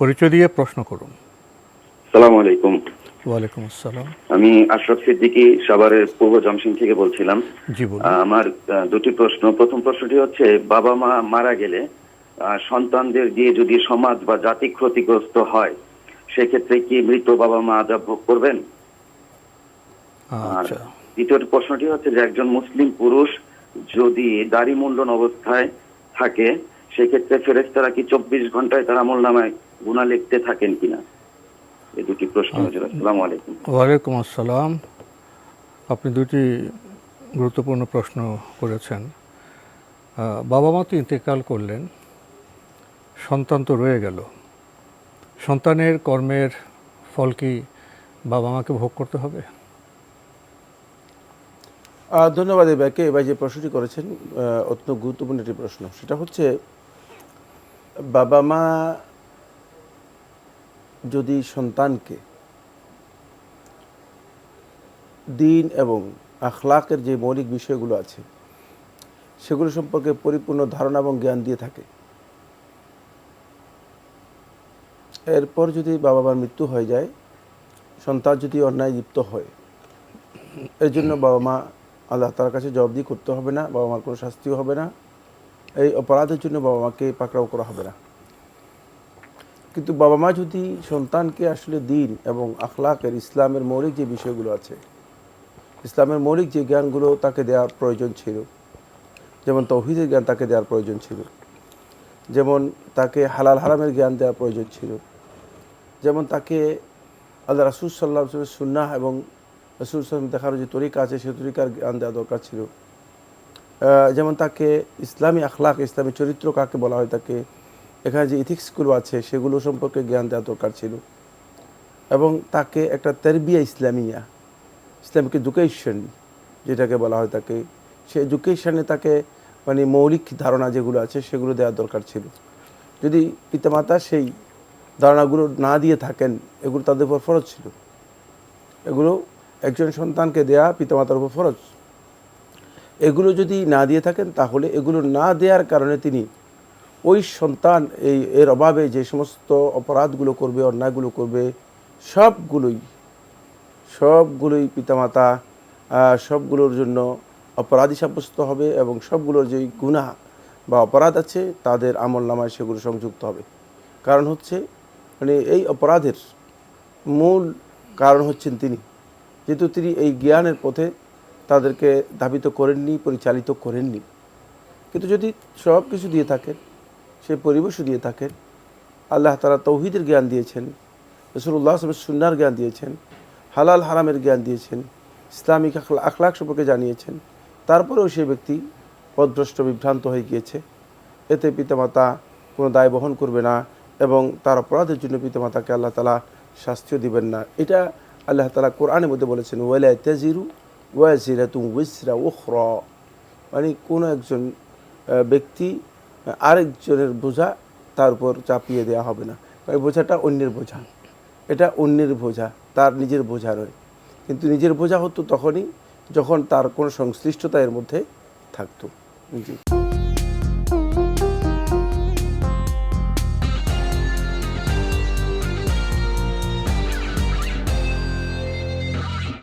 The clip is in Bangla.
পরিচয় দিয়ে প্রশ্ন করুন। সালাম আলাইকুম। ওয়ালাইকুম আসসালাম। আমি আশরাফ সিদ্দিকি সাভারের পূর্ব জমশন থেকে বলছিলাম। আমার দুটি প্রশ্ন। প্রথম প্রশ্নটি হচ্ছে বাবা মা মারা গেলে সন্তানদের দিয়ে যদি সমাজ বা জাতি ক্ষতিগ্রস্ত হয় সেক্ষেত্রে কি মৃত বাবা মা আজাব ভোগ করবেন? আর আচ্ছা দ্বিতীয় প্রশ্নটি হচ্ছে যে একজন মুসলিম পুরুষ যদি দাড়ি মুন্ডন অবস্থায় থাকে সেক্ষেত্রে ফেরেস্তারা কি চব্বিশ ঘন্টায় তার আমল নামায় গুণা লিখতে থাকেন কিনা? এ দুটি প্রশ্ন হয়েছিল। আসসালামু আলাইকুম। ওয়ালাইকুম আসসালাম। আপনি দুটি গুরুত্বপূর্ণ প্রশ্ন করেছেন। বাবা মা তো ইন্তেকাল করলেন সন্তান তো রয়ে গেল। সন্তানের কর্মের ফল কি বাবা মাকে ভোগ করতে হবে? ধন্যবাদ এই ব্যাকে এবার যে প্রশ্নটি করেছেন অত্যন্ত গুরুত্বপূর্ণ একটি প্রশ্ন। সেটা হচ্ছে বাবা মা যদি সন্তানকে দিন এবং আখলাকের যে মৌলিক বিষয়গুলো আছে, সেগুলো সম্পর্কে পরিপূর্ণ ধারণা এবং জ্ঞান দিয়ে থাকে। এরপর যদি বাবা মার মৃত্যু হয়ে যায়, সন্তান যদি অন্যায় লিপ্ত হয়, এর জন্য বাবা মা আল্লাহ তার কাছে জবাবদি করতে হবে না, বাবা মার কোনো শাস্তিও হবে না। এই অপরাধের জন্য বাবা মাকে পাকড়াও করা হবে না। কিন্তু বাবা মা যদি সন্তানকে আসলে দিন এবং আখলাকের ইসলামের মৌলিক যে বিষয়গুলো আছে, ইসলামের মৌলিক যে জ্ঞানগুলো তাকে দেওয়ার প্রয়োজন ছিল, যেমন তৌহিদের জ্ঞান তাকে দেওয়ার প্রয়োজন ছিল, যেমন তাকে হালাল হারামের জ্ঞান দেওয়ার প্রয়োজন ছিল, যেমন তাকে আল্লাহ রাসুল সাল্লাহ সুন্নাহ এবং রসুল সাল্লাম দেখার যে তরিকা আছে, সেই তরিকার জ্ঞান দেওয়া দরকার ছিল। যেমন তাকে ইসলামী আখলাক, ইসলামী চরিত্র কাকে বলা হয় তাকে, এখানে যে ইথিক্সগুলো আছে, সেগুলো সম্পর্কে জ্ঞান দেওয়া দরকার ছিল। এবং তাকে একটা তেরবিয়া ইসলামিয়া, ইসলামিক এডুকেশন যেটাকে বলা হয় তাকে সেই এডুকেশনে তাকে মানে মৌলিক ধারণা যেগুলো আছে, সেগুলো দেওয়া দরকার ছিল। যদি পিতামাতা সেই ধারণাগুলো না দিয়ে থাকেন, এগুলো তাদের উপর ফরজ ছিল। এগুলো একজন সন্তানকে দেয়া পিতামাতার উপর ফরজ। এগুলো যদি না দিয়ে থাকেন, তাহলে এগুলো না দেওয়ার কারণে তিনি ওই সন্তান, এই, এর অভাবে যে সমস্ত অপরাধগুলো করবে, অন্যায়গুলো করবে, সবগুলোই সবগুলোই পিতামাতা সবগুলোর জন্য অপরাধী সাব্যস্ত হবে এবং সবগুলোর যে গুনাহ বা অপরাধ আছে, তাদের আমল নামায় সেগুলো সংযুক্ত হবে। কারণ হচ্ছে মানে এই অপরাধের মূল কারণ হচ্ছেন তিনি। যেহেতু তিনি এই জ্ঞানের পথে তাদেরকে ধাবিত করেননি, পরিচালিত করেননি। কিন্তু যদি সব কিছু দিয়ে থাকেন, সে পরিবেশও দিয়ে থাকেন, আল্লাহ তারা তৌহিদের জ্ঞান দিয়েছেন রসুল্লাহ আসলামের সুন্নার জ্ঞান দিয়েছেন, হালাল হারামের জ্ঞান দিয়েছেন, ইসলামিক আখলা- আখলাক সম্পর্কে জানিয়েছেন, তারপরেও সে ব্যক্তি পদভ্রষ্ট বিভ্রান্ত হয়ে গিয়েছে। এতে পিতামাতা কোনো দায় বহন করবে না এবং তার অপরাধের জন্য পিতামাতাকে আল্লাহ তালা শাস্তিও দিবেন না। এটা আল্লাহ তালা কোরআনের মধ্যে বলেছেন, ওয়ালা তেজিরু ওয়াজিরা তুম উইসরা ওখর মানে কোনো একজন ব্যক্তি, আরেকজনের বোঝা তার উপর চাপিয়ে দেওয়া হবে না। ওই বোঝাটা অন্যের বোঝা। এটা অন্যের বোঝা, তার নিজের বোঝা নয়। কিন্তু নিজের বোঝা হতো তখনই যখন তার কোনো সংশ্লিষ্টতা এর মধ্যে থাকতো। জি।